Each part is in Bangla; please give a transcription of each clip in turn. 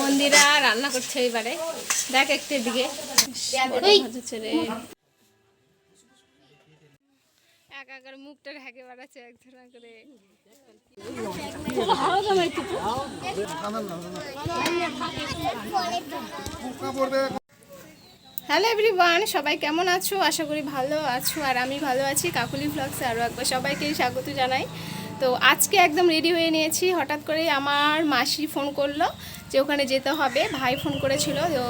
মন্দিরা রান্না করছে এবারে। দেখ একটু রে। একা করে মুখটা ঢেকে বেড়াচ্ছে করে। হ্যালো এভরিওয়ান সবাই কেমন আছো? আশা করি ভালো আছো আর আমি ভালো আছি। কাকুলি ভ্লগসে আরও একবার সবাইকে স্বাগত জানাই। তো আজকে একদম রেডি হয়ে নিয়েছি। হঠাৎ করে আমার মাসি ফোন করল যে ওখানে যেতে হবে। ভাই ফোন করেছিল। তো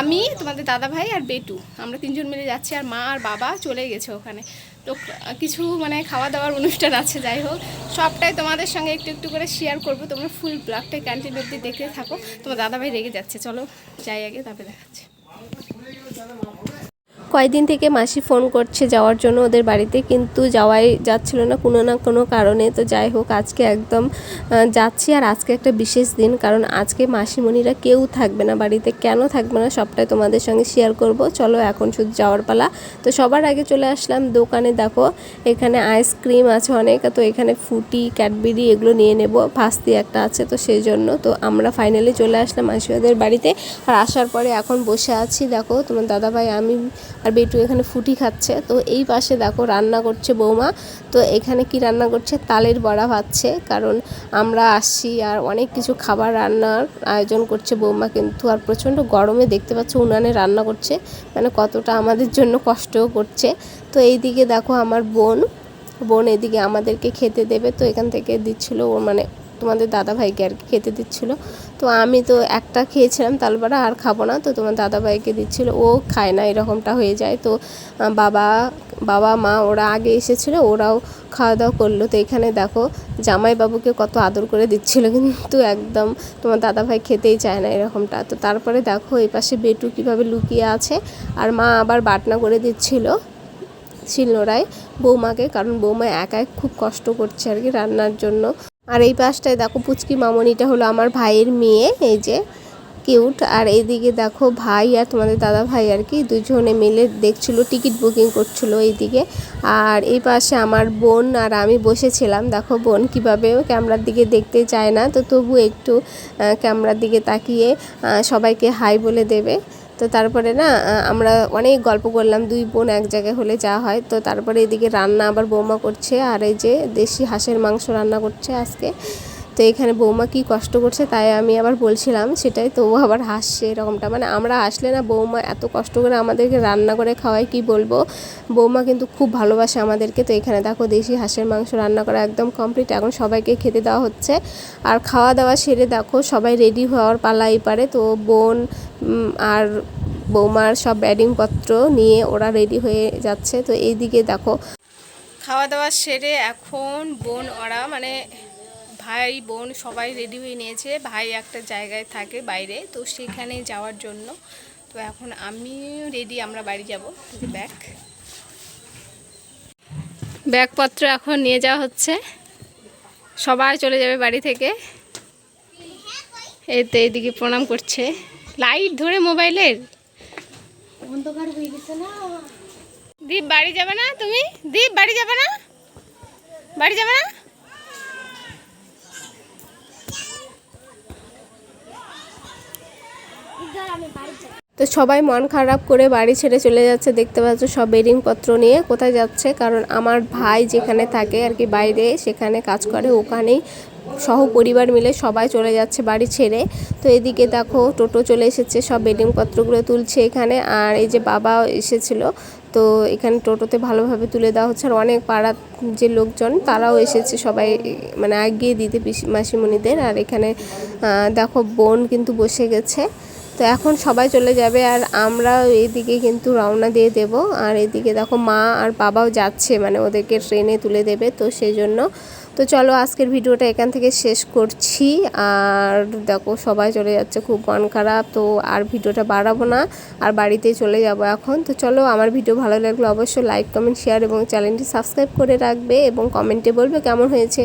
আমি, তোমাদের দাদা ভাই আর বেটু, আমরা তিনজন মিলে যাচ্ছি আর মা আর বাবা চলে গেছে ওখানে। তো কিছু মানে খাওয়া দাওয়ার অনুষ্ঠান আছে, যাই হোক। সবটাই তোমাদের সঙ্গে একটু একটু করে শেয়ার করব। তোমরা ফুল ব্লগটাই কন্টিনিউ দেখতে থাকো। তোমার দাদা ভাই রেগে যাচ্ছে। চলো, যাই আগে, তারপরে দেখাচ্ছি। কয়েকদিন থেকে মাসি ফোন করছে যাওয়ার জন্য ওদের বাড়িতে, কিন্তু যাওয়াই যাচ্ছিল না কোনো না কোনো কারণে। তো যাই হোক, আজকে একদম যাচ্ছি আর আজকে একটা বিশেষ দিন, কারণ আজকে মাসিমণিরা কেউ থাকবে না বাড়িতে। কেন থাকবে না সবটাই তোমাদের সঙ্গে শেয়ার করব। চলো এখন শুধু যাওয়ার পালা। তো সবার আগে চলে আসলাম দোকানে, দেখো এখানে আইসক্রিম আছে অনেক, তো এখানে ফুটি ক্যাডবেরি এগুলো নিয়ে নেব। ফাস্তি একটা আছে, তো সেই জন্য। তো আমরা ফাইনালি চলে আসলাম মাসি ওদের বাড়িতে। আর আসার পরে এখন বসে আছি, দেখো তোমার দাদাভাই, আমি আর বেটু এখানে ফুটি খাচ্ছে। তো এই পাশে দেখো রান্না করছে বৌমা। তো এখানে কি রান্না করছে? তালের বড়া ভাজছে। কারণ আমরা আসছি আর অনেক কিছু খাবার রান্নার আয়োজন করছে বৌমা কিন্তু। আর প্রচণ্ড গরমে দেখতে পাচ্ছ উনানে রান্না করছে। মানে কতটা আমাদের জন্য কষ্টও করছে। তো এইদিকে দেখো আমার বোন। বোন এদিকে আমাদেরকে খেতে দেবে। তো এখান থেকে দিচ্ছিল ও মানে তোমাদের দাদা ভাইকে আর কি খেতে দিচ্ছিল। তো আমি তো একটা খেয়েছিলাম তালবাড়া আর খাব না। তো তোমার দাদা ভাইকে দিচ্ছিল, ও খায় না, এরকমটা হয়ে যায়। তো বাবা বাবা, মা, ওরা আগে এসেছিল, ওরাও খাওয়া দাওয়া করল। তো এখানে দেখো, জামাইবাবুকে কত আদর করে দিচ্ছিল কিন্তু একদম তোমার দাদা ভাই খেতেই চায় না এরকমটা। তো তারপরে দেখো, এই পাশে বেটু কীভাবে লুকিয়ে আছে। আর মা আবার বাটনা করে দিচ্ছিল শিলনোড়ায় বৌমাকে, কারণ বৌমা একাই খুব কষ্ট করছে আর কি রান্নার জন্য। আর এই পাশটায় দেখো পুচকি মামনিটা হলো আমার ভাইয়ের মেয়ে, এই যে কিউট। আর এইদিকে দেখো ভাই আর তোমাদের দাদা ভাই আর কি, দুজনে মিলে দেখছিল, টিকিট বুকিং করছিল এইদিকে। আর এই পাশে আমার বোন আর আমি বসেছিলাম। দেখো বোন কীভাবে ক্যামেরার দিকে দেখতে চায় না, তো তবু একটু ক্যামেরার দিকে তাকিয়ে সবাইকে হাই বলে দেবে। তো তারপরে না আমরা অনেক গল্প করলাম, দুই বোন এক জায়গায় হলে যা হয়। তো তারপরে এদিকে রান্না আবার বৌমা করছে, আর এই যে দেশি হাঁসের মাংস রান্না করছে আজকে। তো এখানে বৌমা কি কষ্ট করছে তাই আমি আবার বলছিলাম সেটাই, তো ও আবার হাসছে এরকমটা। মানে আমরা আসলে না বৌমা এত কষ্ট করে আমাদেরকে রান্না করে খাওয়ায়, কি বলব? বৌমা কিন্তু খুব ভালোবাসে আমাদেরকে। তো এখানে দেখো দেশি হাঁসের মাংস রান্না করা একদম কমপ্লিট এখন সবাইকে খেতে দেওয়া হচ্ছে। আর খাওয়া দাওয়া সেরে দেখো সবাই রেডি হওয়ার পালা এই পারে। তো বোন আর বৌমার সব ব্যাডিংপত্র নিয়ে ওরা রেডি হয়ে যাচ্ছে। তো এইদিকে দেখো। খাওয়া দাওয়া সেরে এখন বোন ওরা মানে ভাই বোন সবাই রেডি হয়ে নিয়েছে। ভাই একটা জায়গায় থাকে বাইরে তো সেখানে যাওয়ার জন্য। তো এখন আমিও রেডি আমরা বাড়ি যাব। ব্যাগ ব্যাগপত্র এখন নিয়ে যাওয়া হচ্ছে। সবাই চলে যাবে বাড়ি থেকে। এতে তো এইদিকে প্রণাম করছে। লাইট ধরে মোবাইলের। অন্ধকার হয়ে গেছে না। দীপ বাড়ি যাবে না তুমি? দীপ বাড়ি যাবে না? বাড়ি যাবে না? তো সবাই মন খারাপ করে বাড়ি ছেড়ে চলে যাচ্ছে, দেখতে পাচ্ছ সব বেডিংপত্র নিয়ে কোথায় যাচ্ছে। কারণ আমার ভাই যেখানে থাকে আর কি বাইরে, সেখানে কাজ করে, ওখানেই সহ পরিবার মিলে সবাই চলে যাচ্ছে বাড়ি ছেড়ে। তো এদিকে দেখো টোটো চলে এসেছে, সব বেডিংপত্রগুলো তুলছে এখানে। আর এই যে বাবা এসেছিল, তো এখানে টোটোতে ভালোভাবে তুলে দেওয়া হচ্ছে। আর অনেক পাড়ার যে লোকজন, তারাও এসেছে সবাই মানে আগিয়ে দিতে পিসি, মাসিমণিদের। আর এখানে দেখো বোন কিন্তু বসে গেছে। তো এখন সবাই চলে যাবে আর আমরা এদিকে কিন্তু রওনা দিয়ে দেব। আর এদিকে দেখো মা আর বাবাও যাচ্ছে মানে ওদেরকে ট্রেনে তুলে দেবে তো সেই জন্য তো চলো আজকের ভিডিওটা এখান থেকে শেষ করছি। আর দেখো সবাই চলে যাচ্ছে, খুব মন খারাপ, তো আর ভিডিওটা বাড়াবো না, আর বাড়িতে চলে যাব এখন। তো চলো আমার ভিডিও ভালো লাগলে অবশ্যই লাইক, কমেন্ট, শেয়ার এবং চ্যানেলটি সাবস্ক্রাইব করে রাখবে এবং কমেন্টে বলবে কেমন হয়েছে।